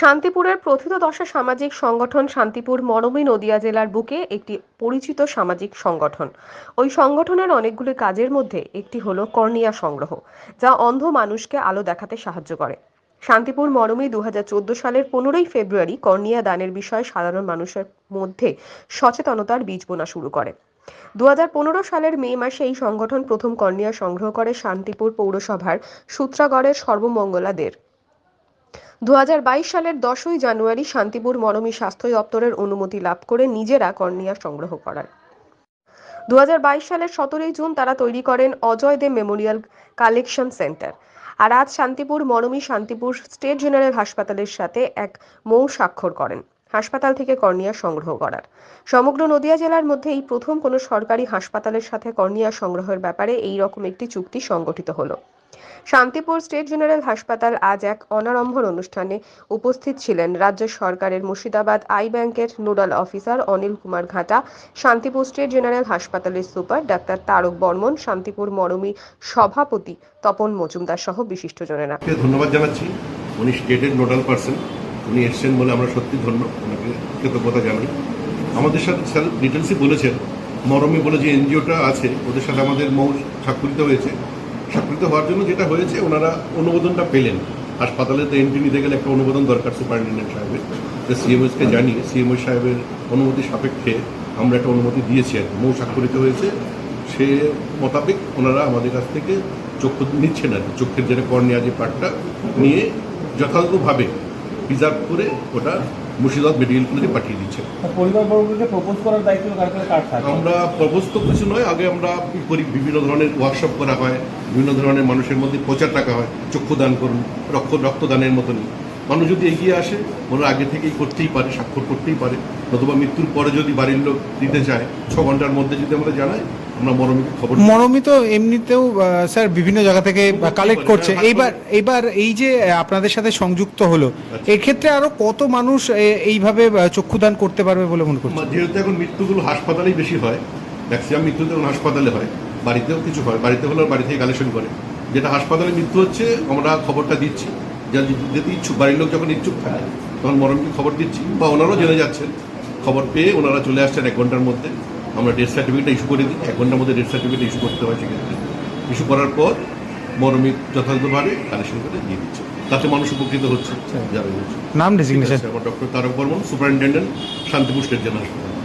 শান্তিপুরের প্রথিত দশা সামাজিক সংগঠন শান্তিপুর মরমী নদিয়া জেলার বুকে একটি পরিচিত সামাজিক সংগঠন। ওই সংগঠনের অনেকগুলি কাজের মধ্যে একটি হলো কর্নিয়া সংগ্রহ, যা অন্ধ মানুষকে আলো দেখাতে সাহায্য করে। শান্তিপুর মরমী দু সালের পনেরোই ফেব্রুয়ারি কর্নিয়া দানের বিষয়ে সাধারণ মানুষের মধ্যে সচেতনতার বীজ বোনা শুরু করে। দু হাজার পনেরো সালের মে মাসে এই সংগঠন প্রথম কর্নিয়া সংগ্রহ করে শান্তিপুর পৌরসভার সূত্রাগড়ের সর্বমঙ্গলাদের দু হাজার বাইশ সালের দশই জানুয়ারি শান্তিপুর মরমী স্বাস্থ্য দপ্তরের অনুমতি লাভ করে নিজেরা কর্নিয়া সংগ্রহ করার দু হাজার বাইশ সালের সতেরোই জুন তারা তৈরি করেন Ajay De memorial collection centre. আর আজ শান্তিপুর মরমী শান্তিপুর স্টেট জেনারেল হাসপাতালের সাথে এক মৌ স্বাক্ষর করেন। হাসপাতাল থেকে কর্নিয়া সংগ্রহ করার। সমগ্র নদিয়া জেলার মধ্যে এই প্রথম কোনো সরকারি হাসপাতালের সাথে কর্নিয়া সংগ্রহের ব্যাপারে এই রকম একটি চুক্তি সংগঠিত হলো। শান্তিপুর স্টেট জেনারেল হাসপাতাল আজ এক অনারম্ভর অনুষ্ঠানে উপস্থিত ছিলেন রাজ্য সরকারের মুর্শিদাবাদ আই ব্যাংকের nodal officer Anil Kumar Ghata, Shantipur state general হাসপাতালের সুপার ডাক্তার তারক বর্মন, শান্তিপুর মরমী সভাপতি তপন মজুমদার সহ বিশিষ্টজনেরা। কে ধন্যবাদ জানাচ্ছি, উনি স্টেটের নোডাল পার্সন, উনি এসছেন বলে আমরা সত্যি ধন্য, ওনাকে কৃতজ্ঞতা জানাই। আমাদের সাথে স্যার ডিটেলসই বলেছেন, মরমে বলে যে এনজিওটা আছে, ওদের সাথে আমাদের মৌ স্বাক্ষরিত হয়েছে। স্বাক্ষরিত হওয়ার জন্য যেটা হয়েছে ওনারা অনুমোদনটা পেলেন। হাসপাতালে তো এন্ট্রি নিতে গেলে একটা অনুমোদন দরকার সুপারিনটেন্ডেন্ট সাহেবের। তো সিএমএসকে জানিয়ে সিএমও সাহেবের অনুমতি সাপেক্ষে আমরা একটা অনুমতি দিয়েছি আর কি। মৌ স্বাক্ষরিত হয়েছে। সে মোতাবেক ওনারা আমাদের কাছ থেকে চক্ষু নিচ্ছেন আর কি। চক্ষের যেটা কর্নিয়া যে পার্টটা নিয়ে যথাযথভাবে প্রিজার্ভ করে ওটা মুর্শিদাবাদ মেডিকেল কলেজে পাঠিয়ে দিচ্ছে। পরিবারবর্গকে প্রপোজ করার দায়িত্ব আমরা প্রপোজ তো কিছু নয় আগে আমরা করি বিভিন্ন ধরনের ওয়ার্কশপ করা হয় বিভিন্ন ধরনের মানুষের মধ্যে প্রচার টাকা হয় চক্ষুদান করুন রক্ত রক্তদানের মতনই। মানুষ যদি এগিয়ে আসে ওরা আগে থেকেই করতেই পারে স্বাক্ষর করতেই পারে। নতুবা মৃত্যুর পরে যদি বাড়ির লোক দিতে চায় ছ ঘণ্টার মধ্যে যদি আমরা জানাই আমরা মরমিকে খবর দিই। মরমি তো এমনিতেও স্যার বিভিন্ন জায়গা থেকে কালেক্ট করছে। এইবার এইবার এই যে আপনাদের সাথে সংযুক্ত হলো এক্ষেত্রে আরও কত মানুষ এইভাবে চক্ষুদান করতে পারবে বলে মনে করছেন? যেহেতু এখন মৃত্যুগুলো হাসপাতালেই বেশি হয় ম্যাক্সিমাম মৃত্যু তো হাসপাতালে হয় বাড়িতেও কিছু হয় বাড়িতে হলেও বাড়ি থেকে কালেকশন করে। যেটা হাসপাতালে মৃত্যু হচ্ছে আমরা খবরটা দিচ্ছি। যা যদি ইচ্ছুক বাড়ির লোক যখন ইচ্ছুক থাকে তখন মরণকে খবর দিচ্ছি বা ওনারাও জেনে যাচ্ছেন। খবর পেয়ে ওনারা চলে আসছেন এক ঘণ্টার মধ্যে। আমরা ডেথ সার্টিফিকেটটা ইস্যু করে দিই। এক ঘণ্টার মধ্যে ডেথ সার্টিফিকেট ইস্যু করতে হয় সেক্ষেত্রে। ইস্যু করার পর মরমিক যথাযথভাবে কালেকশন করে দিয়ে দিচ্ছে। তাতে মানুষ উপকৃত হচ্ছে যারা হচ্ছে নাম designation doctor Tarak Barman superintendent Shantipur state general হাসপাতাল